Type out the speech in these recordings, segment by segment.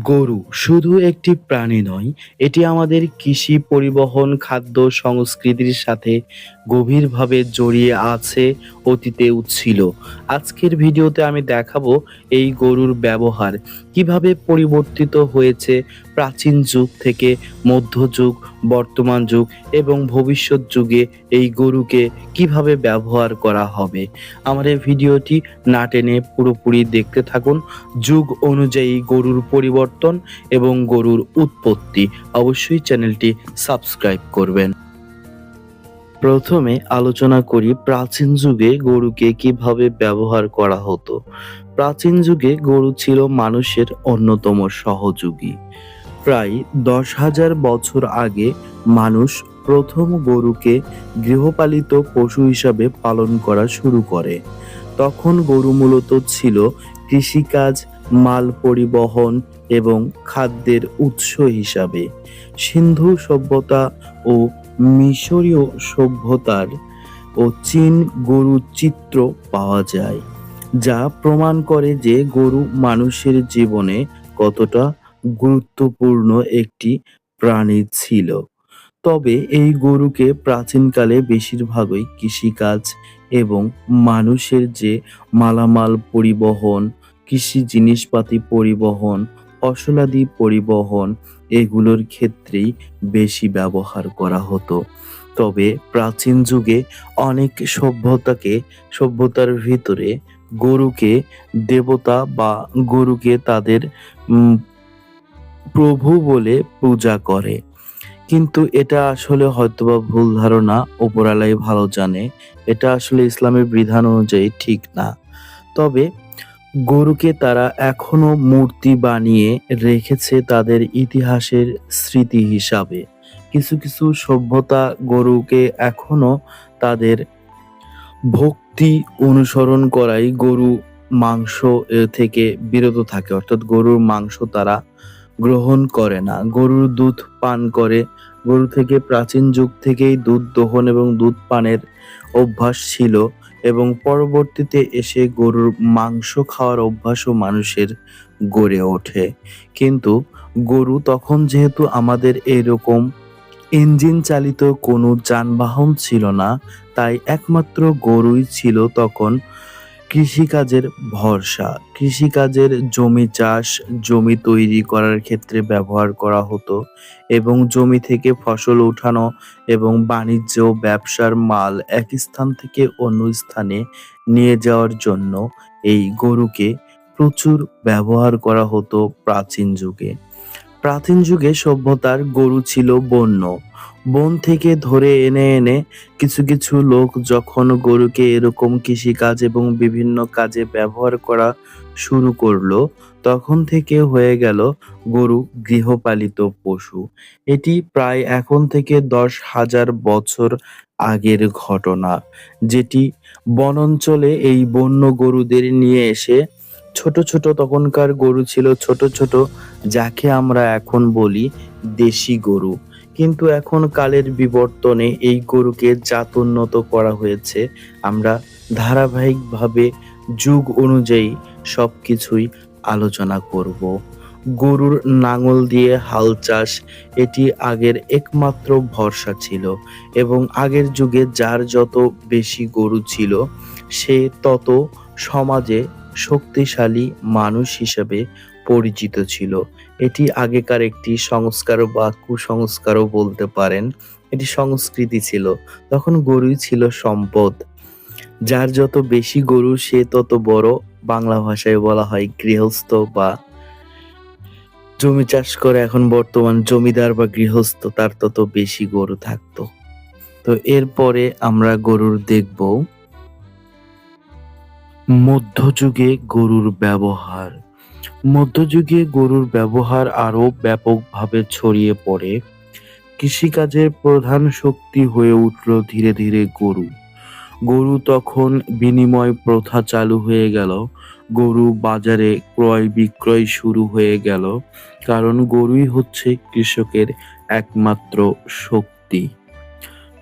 গরু শুধু একটি প্রাণী নয় এটি আমাদের কৃষি পরিবহন খাদ্য সংস্কৃতির সাথে গভীরভাবে জড়িয়ে আছে অতীতেও ছিল আজকের ভিডিওতে আমি দেখাবো এই গরুর ব্যবহার। কীভাবে পরিবর্তিত হয়েছে প্রাচীন যুগ থেকে মধ্যযুগ বর্তমান যুগ এবং ভবিষ্যৎ যুগে এই গরুকে কীভাবে ব্যবহার করা হবে। আমার এই ভিডিওটি না টেনে পুরোপুরি দেখতে থাকুন। যুগ অনুযায়ী গরুর পরিবর্তন এবং গরুর উৎপত্তি। অবশ্যই চ্যানেলটি সাবস্ক্রাইব করবেন। প্রথমে আলোচনা করি প্রাচীন যুগে গরুকে কীভাবে ব্যবহার করা হতো। প্রাচীন যুগে গরু ছিল মানুষের অন্যতম সহযোগী। প্রায় দশ হাজার বছর আগে মানুষ প্রথম গরুকে গৃহপালিত পশু হিসাবে পালন করা শুরু করে। তখন গরু মূলত ছিল কৃষিকাজ, মাল পরিবহন এবং খাদ্যের উৎস হিসাবে। সিন্ধু সভ্যতা ও মিশরীয় সভ্যতার ও চীন গরুর চিত্র পাওয়া যায়, যা প্রমাণ করে যে গরু মানুষের জীবনে কতটা গুরুত্বপূর্ণ একটি প্রাণী ছিল। তবে এই গরুকে প্রাচীনকালে বেশিরভাগই কৃষিকাজ এবং মানুষের যে মালামাল পরিবহন, কৃষি জিনিসপাতি পরিবহন ফসলাদি পরিবহন এগুলোর ক্ষেত্রেই বেশি ব্যবহার করা হতো। তবে প্রাচীন যুগে অনেক সভ্যতাকে, সভ্যতার ভিতরে গরুকে দেবতা বা গরুকে তাদের প্রভু বলে পূজা করে। কিন্তু এটা আসলে হয়তোবা ভুল ধারণা ওপরালাই ভালো জানে। এটা আসলে ইসলামের বিধান অনুযায়ী ঠিক না। তবে গরুকে তারা এখনও মূর্তি বানিয়ে রেখেছে তাদের ইতিহাসের স্মৃতি হিসাবে। কিছু কিছু সভ্যতা গরুকে এখনও তাদের ভক্তি অনুসরণ করাই গরু মাংস থেকে বিরত থাকে। অর্থাৎ গরুর মাংস তারা গ্রহণ করে না। গরুর দুধ পান করে। গরু থেকে প্রাচীন যুগ থেকেই দুধ দহন এবং দুধ পানের অভ্যাস ছিল। এবং পরবর্তীতে এসে গরুর মাংস খাওয়ার অভ্যাসও মানুষের গড়ে ওঠে। কিন্তু গরু তখন যেহেতু আমাদের এরকম ইঞ্জিন চালিত কোনো যানবাহন ছিল না, তাই একমাত্র গরুই ছিল তখন কৃষিকাজের ভরসা, কৃষিকাজের জমি চাষ, জমি তৈরি করার ক্ষেত্রে ব্যবহার করা হতো এবং জমি থেকে ফসল ওঠানো এবং বাণিজ্য, ব্যবসার মাল এক স্থান থেকে অন্য স্থানে নিয়ে যাওয়ার জন্য এই গরুকে প্রচুর ব্যবহার করা হতো প্রাচীন যুগে। প্রাচীন যুগে সভ্যতার গরু ছিল বন্য। বন থেকে ধরে এনে এনে কিছু কিছু লোক যখন গরুকে এরকম কৃষিকাজ এবং বিভিন্ন কাজে ব্যবহার করা শুরু করল, তখন থেকে হয়ে গেল গরু গৃহপালিত পশু। এটি প্রায় এখন থেকে দশ হাজার বছর আগের ঘটনা, যেটি বনাঞ্চলে এই বন্য গরুদের নিয়ে এসে ছোট ছোট তখনকার গরু ছিল ছোট ছোট, যাকে আমরা এখন বলি দেশি গরু। কিন্তু এখন কালের বিবর্তনে এই গরুকে জাত উন্নত করা হয়েছে। আমরা ধারাবাহিকভাবে যুগ অনুযায়ী সব কিছুই আলোচনা করব। গরুর নাঙল দিয়ে হাল চাষ, এটি আগের একমাত্র ভরসা ছিল এবং আগের যুগে যার যত বেশি গরু ছিল, সে তত সমাজে শক্তিশালী মানুষ হিসেবে পরিচিত ছিল। এটি আগেকার একটি সংস্কার বা কুসংস্কারও বলতে পারেন। এটি সংস্কৃতি ছিল, তখন গরুই ছিল সম্পদ। যার যত বেশি গরু, সে তত বড়, বাংলা ভাষায় বলা হয় গৃহস্থ বা জমি চাষ করে। এখন বর্তমান জমিদার বা গৃহস্থ, তার তত বেশি গরু থাকতো। তো এরপরে আমরা গরুর দেখব। মধ্যযুগে গরুর ব্যবহার। মধ্যযুগে গরুর ব্যবহার আরও ব্যাপকভাবে ছড়িয়ে পড়ে। কৃষিকাজের প্রধান শক্তি হয়ে উঠল ধীরে ধীরে গরু। গরু তখন বিনিময় প্রথা চালু হয়ে গেল। গরু বাজারে ক্রয় বিক্রয় শুরু হয়ে গেল। কারণ গরুই হচ্ছে কৃষকের একমাত্র শক্তি।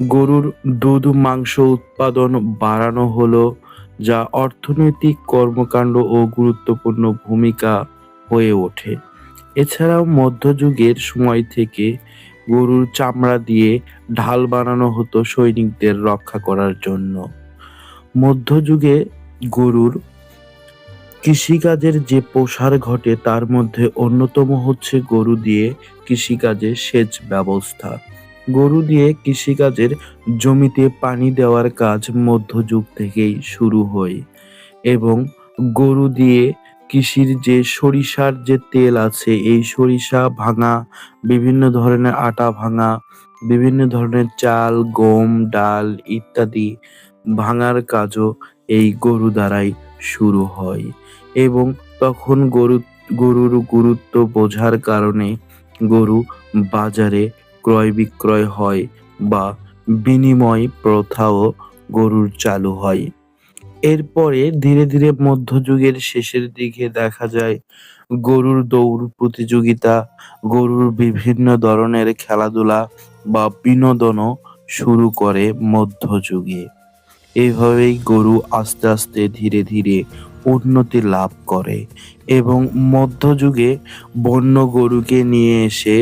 গরুর দুধ, মাংস উৎপাদন বাড়ানো হলো। যা অর্থনৈতিক কর্মকাণ্ড ও গুরুত্বপূর্ণ ভূমিকা হয়ে ওঠে। এছাড়াও মধ্যযুগের সময় থেকে গরুর চামড়া দিয়ে ঢাল বানানো হতো সৈনিকদের রক্ষা করার জন্য। মধ্যযুগে গরুর কৃষিকাজের যে প্রসার ঘটে, তার মধ্যে অন্যতম হচ্ছে গরু দিয়ে কৃষিকাজে সেচ ব্যবস্থা। গরু দিয়ে কৃষিকাজের জমিতে পানি দেওয়ার কাজ মধ্যযুগ থেকেই শুরু হয় এবং গরু দিয়ে কৃষির যে সরিষার যে তেল আছে, এই সরিষা ভাঙা, বিভিন্ন ধরনের আটা ভাঙা, বিভিন্ন ধরনের চাল, গম, ডাল ইত্যাদি ভাঙার কাজও এই গরু দ্বারাই শুরু হয় এবং তখন গরু, গরুর গুরুত্ব বোঝার কারণে গরু বাজারে ক্রয় বিক্রয় হয় বা বিনিময় প্রথাও গরুর চালু হয়। এরপরে ধীরে ধীরে মধ্যযুগের শেষের দিকে দেখা যায়, গরুর দৌড় প্রতিযোগিতা, গরুর বিভিন্ন ধরনের খেলাধুলা বা বিনোদনও শুরু করে মধ্যযুগে। এভাবেই গরু আস্তে আস্তে ধীরে ধীরে উন্নতি লাভ করে এবং মধ্যযুগে বন্য গরুকে নিয়ে এসে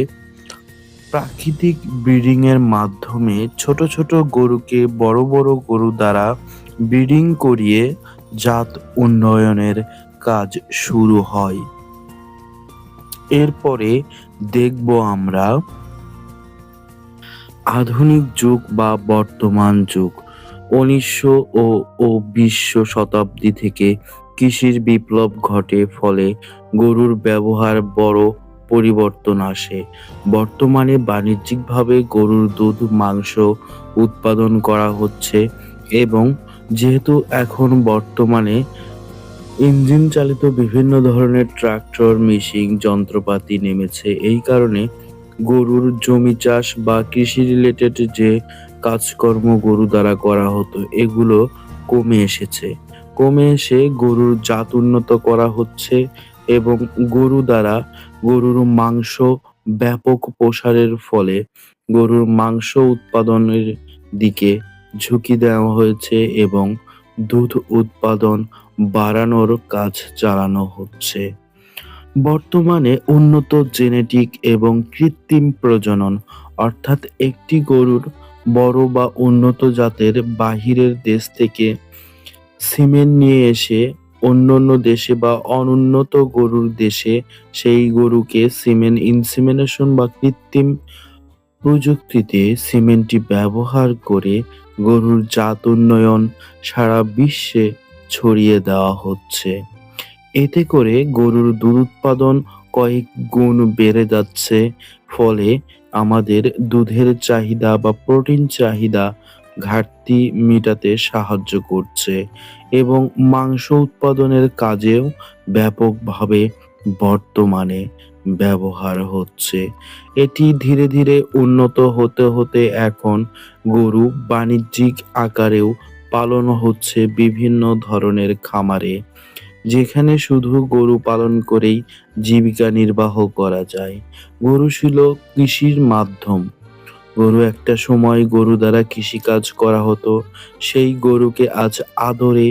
প্রাকৃতিক ব্রিডিং এর মাধ্যমে ছোট ছোট গরুকে বড় বড় গরু দ্বারা ব্রিডিং করিয়ে জাত উন্নয়নের কাজ শুরু হয়। এরপরে দেখব আমরা আধুনিক যুগ বা বর্তমান যুগ। উনিশশো ও ও বিশ শতাব্দী থেকে কৃষির বিপ্লব ঘটে ফলে গরুর ব্যবহার বড় পরিবর্তন আসে। বর্তমানে বাণিজ্যিকভাবে গরুর দুধ, মাংস উৎপাদন করা হচ্ছে এবং যেহেতু এখন বর্তমানে ইঞ্জিন চালিত বিভিন্ন ধরনের ট্রাক্টর, মেশিন, যন্ত্রপাতি নেমেছে, এই কারণে গরুর জমি চাষ বা কৃষি রিলেটেড যে কাজকর্ম গরু দ্বারা করা হতো, এগুলো কমে এসেছে। কমে এসে গরুর জাত উন্নত করা হচ্ছে এবং গরু দ্বারা গরুর মাংস ব্যাপক প্রসারের ফলে গরুর মাংস উৎপাদনের দিকে ঝুঁকি দেওয়া হয়েছে এবং দুধ উৎপাদন বাড়ানোর কাজ চালানো হচ্ছে। বর্তমানে উন্নত জেনেটিক এবং কৃত্রিম প্রজনন, অর্থাৎ একটি গরুর বড় বা উন্নত জাতের বাহিরের দেশ থেকে সিমেন্ট নিয়ে এসে অন্যান্য দেশে বা অনুন্নত গরুর দেশে সেই গরুকে সিমেন্ট ইনসিমিনেশন বা কৃত্রিম প্রযুক্তিতে সিমেন্টটি ব্যবহার করে গরুর জাত উন্নয়ন সারা বিশ্বে ছড়িয়ে দেওয়া হচ্ছে। এতে করে গরুর দুধ উৎপাদন কয়েক গুণ বেড়ে যাচ্ছে। ফলে আমাদের দুধের চাহিদা বা প্রোটিন চাহিদা ঘাটতি মেটাতে সাহায্য করছে এবং মাংস উৎপাদনের কাজেও ব্যাপকভাবে বর্তমানে ব্যবহার হচ্ছে। এটি ধীরে ধীরে উন্নত হতে হতে এখন গরু বাণিজ্যিক আকারেও পালন হচ্ছে বিভিন্ন ধরনের খামারে, যেখানে শুধু গরু পালন করেই জীবিকা নির্বাহ করা যায়। গরু ছিল কৃষির মাধ্যম। গরু একটা সময় গরু দ্বারা কৃষিকাজ করা হতো। সেই গরুকে আজ আদরে,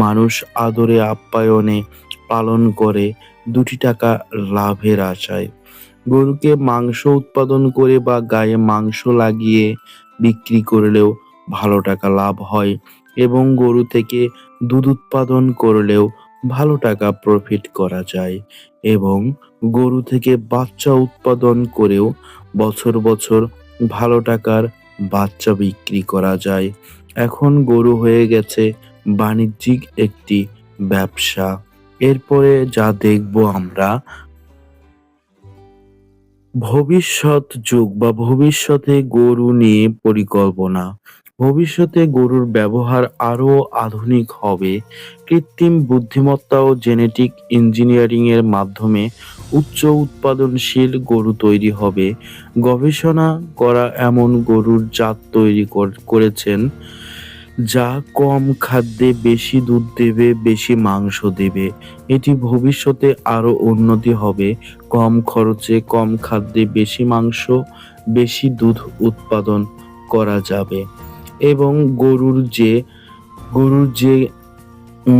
মানুষ আদরে, আপ্যায়নে পালন করে দুটি টাকা লাভের আশায়। গরুকে মাংস উৎপাদন করে বা গায়ে মাংস লাগিয়ে বিক্রি করলেও ভালো টাকা লাভ হয় এবং গরু থেকে দুধ উৎপাদন করলেও ভালো টাকা প্রফিট করা যায় এবং গরু থেকে বাচ্চা উৎপাদন করেও বছর বছর ভালো টাকার বাচ্চা বিক্রি করা যায়। এখন গরু হয়ে গেছে বাণিজ্যিক একটি ব্যবসা। এরপরে যা দেখব আমরা। ভবিষ্যৎ যুগ বা ভবিষ্যতে গরু নিয়ে পরিকল্পনা। ভবিষ্যতে গরুর ব্যবহার আরও আধুনিক হবে। কৃত্রিম বুদ্ধিমত্তা ও জেনেটিক ইঞ্জিনিয়ারিং এর মাধ্যমে উচ্চ উৎপাদনশীল গরু তৈরি হবে। গবেষণা করা এমন গরুর জাত তৈরি কর- করেছেন, যা কম খাদ্যে বেশি দুধ দেবে, বেশি মাংস দেবে। এটি ভবিষ্যতে আরও উন্নতি হবে। কম খরচে কম খাদ্যে বেশি মাংস, বেশি দুধ উৎপাদন করা যাবে। এবং গরুর যে গরুর যে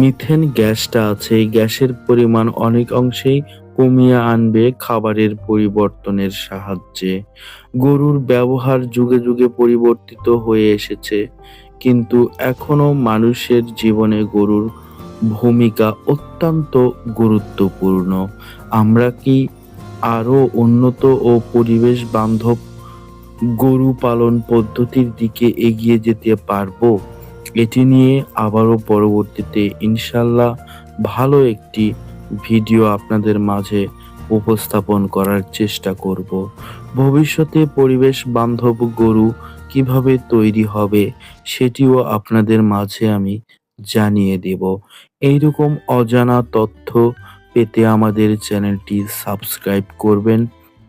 মিথেন গ্যাসটা আছে গ্যাসের পরিমাণ অনেক অংশেই কমিয়ে আনবে খাবারের পরিবর্তনের সাহায্যে। গরুর ব্যবহার যুগে যুগে পরিবর্তিত হয়ে এসেছে, কিন্তু এখনও মানুষের জীবনে গরুর ভূমিকা অত্যন্ত গুরুত্বপূর্ণ। আমরা কি আরও উন্নত ও পরিবেশ বান্ধব গরু পালন পদ্ধতির দিকে এগিয়ে যেতে পারব। এটি নিয়ে আবারও পরবর্তীতে ইনশাল্লাহ ভালো একটি ভিডিও আপনাদের মাঝে উপস্থাপন করার চেষ্টা করব। ভবিষ্যতে পরিবেশ বান্ধব গরু কীভাবে তৈরি হবে সেটিও আপনাদের মাঝে আমি জানিয়ে দেব। এইরকম অজানা তথ্য পেতে আমাদের চ্যানেলটি সাবস্ক্রাইব করবেন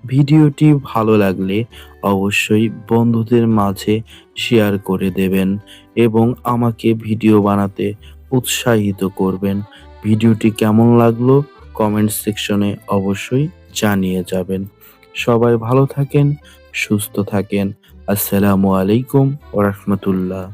ভিডিওটি ভালো লাগলে অবশ্যই বন্ধুদের মাঝে শেয়ার করে দেবেন এবং আমাকে ভিডিও বানাতে উৎসাহিত করবেন। ভিডিওটি কেমন লাগল কমেন্ট সেকশনে অবশ্যই জানিয়ে যাবেন। সবাই ভালো থাকেন, সুস্থ থাকেন। আসসালামু আলাইকুম ওরহমতুল্লাহ